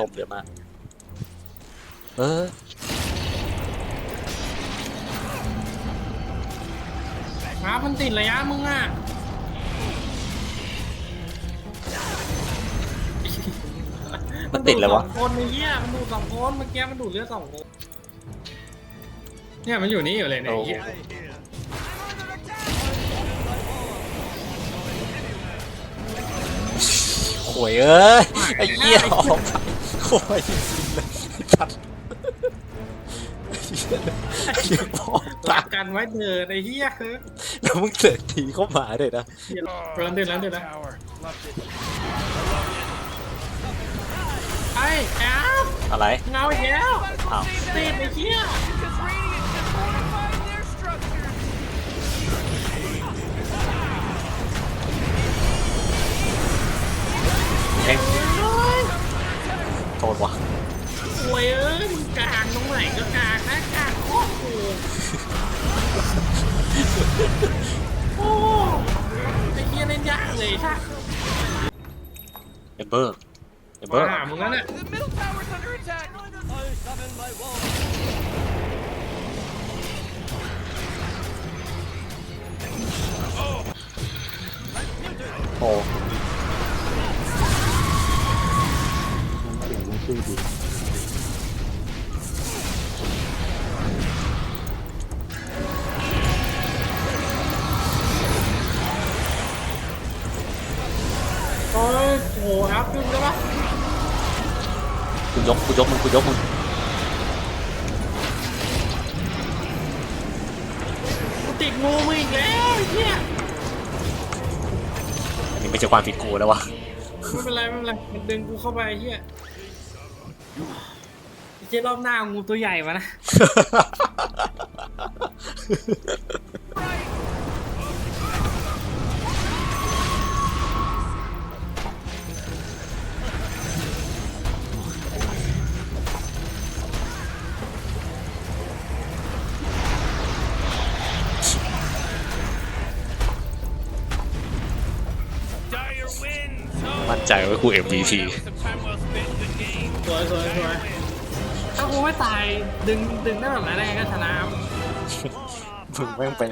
ทบเยอะมาก เออมามันติดระยะมึงอะมันติดเลยวะสองคนไอ้เหี้ยมันดูดสองคนเมื่อกี้มันดูดเลือดสองคนเนี่ยมันอยู่นี่อยู่เลยเนี่ย หี้ยโวยเอ้ยไอ้เหี้ยออกไปโวยจริงๆเลยชัดไอ้เหี้ยพ่อรัตากกันไว้เถิดไอ้เหี้ยเฮ้ยแล้วมึงเสือกทีเข้ามาเลยนะเดือนเดือนแล้วเดือนแล้ว Tower. Loved it. ไอ้แอฟอะไรเงาอีกแล้วอ้าวติดไอ้เหี้ย โอ้ไอ้เหี้ยเล่นยากเลยใช่เอมเบอร์เอมเบอร์มาหามึงแล้วเนี่ย The middle โหอัพดึงได้ปะคุณยกคุณยกมึงคุณยกมึงกูติดงูมึงอีกแล้วไอ้เหี้ยอันนี้ไม่ใช่ความผิดกูแล้ววะไม่เป็นไรไม่เป็นไรมันดึงกูเข้าไปไอ้เหี้ยไอ้เจ๊รอบหน้าเอางูตัวใหญ่มานะ ใจว่ากู MVP Some time well spent in the game. สวยสวยสวยถ้ากูไม่ตายดึงดึงได้แบบนั้นได้ก็ชนะมึงแม่งเป็น